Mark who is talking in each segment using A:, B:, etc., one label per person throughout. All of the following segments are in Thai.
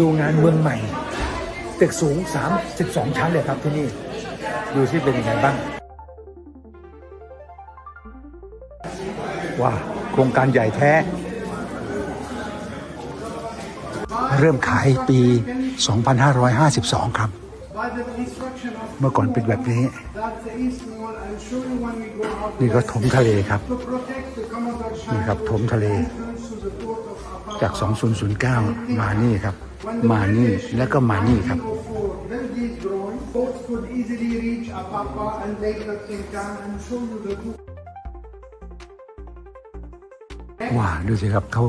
A: ดูงานเมืองใหม่ตึกสูง 32 ชั้นเลยครับที่นี่ ดูที่เป็นยังไงบ้าง ว้าโครงการใหญ่แท้ เริ่มขายปี 2552 ครับ เมื่อก่อนเป็นแบบนี้ นี่ก็ถมทะเลครับ นี่ครับถมทะเล จาก 2009 มานี่ครับ มานี่แล้วก็มานี่ครับ ว้าดูสิครับเขา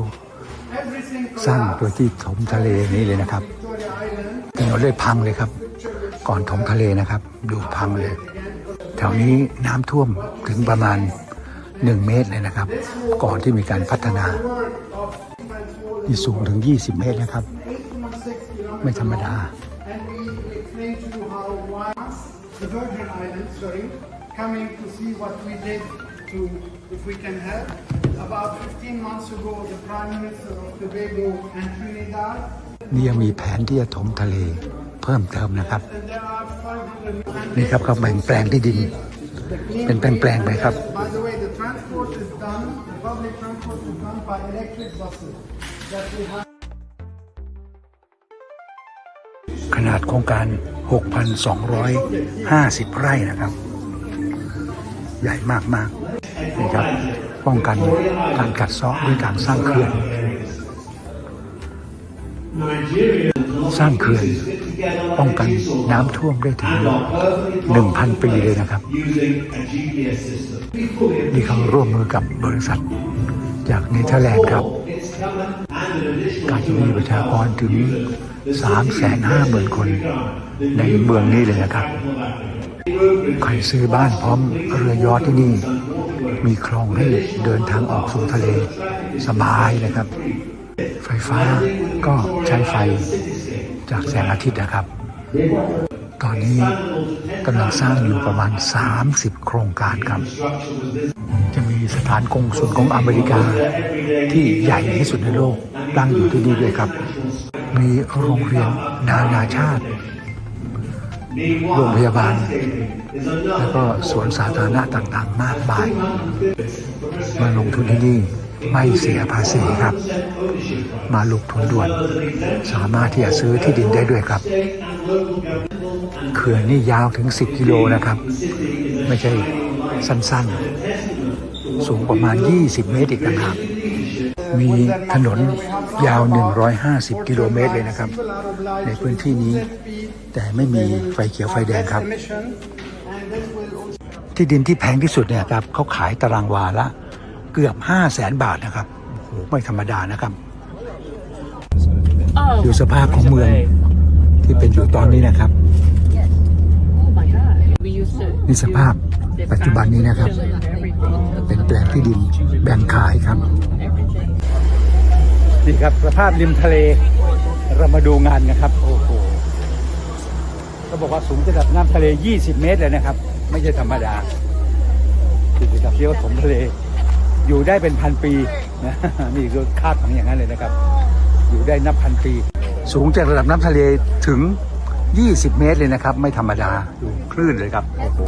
A: สร้างโด
B: collapsed.
A: ยที่ถมทะเลนี้เลยนะครับถนนเลยพังเลยครับ ก่อนถมทะเลนะครับ ดูพังเลย แถวนี้น้ำท่วมถึงประมาณ1เมตรเลยนะครับ ก่อนที่มีการพัฒนา ที่สูงถึง 20 เมตรนะครับ ไม่ธรรมดา
B: and we explain to you how once the Virgin Islands, sorry, coming to see what we did to, if we can help. About 15 months ago, the Prime Minister of Tobago and Trinidad,
A: นี่ยังมีแผนที่จะถมทะเลเพิ่มเติมนะครับ
B: and there are 500
A: นี่ครับเขาแบ่งแปลงที่ดิน เป็นแปลงๆไปครับ
B: By the way, the transport is done, the public transport is done by electric buses that we have.
A: นาดโครงการ 6,250 ไร่นะครับ ใหญ่มากมากๆนี่ครับ ป้องกันการกัดเซาะด้วยการสร้างเขื่อน สร้างเขื่อน ป้องกันน้ำท่วมได้ถึง 1,000 ปีเลยนะครับ นี่เขาร่วมมือกับบริษัทจากเนเธอร์แลนด์ครับ การจะมีประชากรถึง 350,000คนในเมืองนี้เลยนะครับ ใครซื้อบ้านพร้อมเรือยอทที่นี่ มีคลองให้เดินทางออกสู่ทะเลสบายเลยครับ ไฟฟ้าก็ใช้ไฟจากแสงอาทิตย์นะครับ ตอนนี้กำลังสร้างอยู่ประมาณ 30 โครงการครับ จะมีสถานกงสุลของอเมริกาที่ใหญ่ที่สุดในโลกตั้งอยู่ที่นี่ด้วยครับ มีโรงเรียนนานาชาติ โรงพยาบาล แล้วก็สวนสาธารณะต่างๆ มากมาย มาลงทุนที่นี่ไม่เสียภาษีครับ มาลงทุนด่วน สามารถที่จะซื้อที่ดินได้ด้วยครับเขื่อนนี่ยาวถึง 10 กิโลนะครับ ไม่ใช่สั้นๆ สูงประมาณ 20 เมตรอีกต่างหาก มีถนนยาว 150 กิโลเมตรเลยนะครับ ในพื้นที่นี้ แต่ไม่มีไฟเขียวไฟแดงครับ ที่ดินที่แพงที่สุดเนี่ยครับเขาขายตารางวาละเกือบ 5 0 0แสนบาทนะครับโอ้โหไม่ธรรมดานะครับ ดูสภาพของเมืองที่เป็นอยู่ตอนนี้นะครับนี่สภาพปัจจุบันนี้นะครับ เป็นแปลงที่ดินแบ่งขายครับ นี่ครับสภาพริมทะเล เรามาดูงานกันครับโอ้โหเขาบอกว่าสูงระดับน้ำทะเล 20 เมตรเลยนะครับ ไม่ใช่ธรรมดาคือระดับที่ว่าถมทะเล อยู่ได้เป็นพันปีนะนี่คือคาดของอย่างนั้นเลยนะครับ อยู่ได้นับพันปี สูงจากระดับน้ำทะเลถึง 20 เมตรเลยนะครับ ไม่ธรรมดาดูคลื่นเลยครับโอ้โห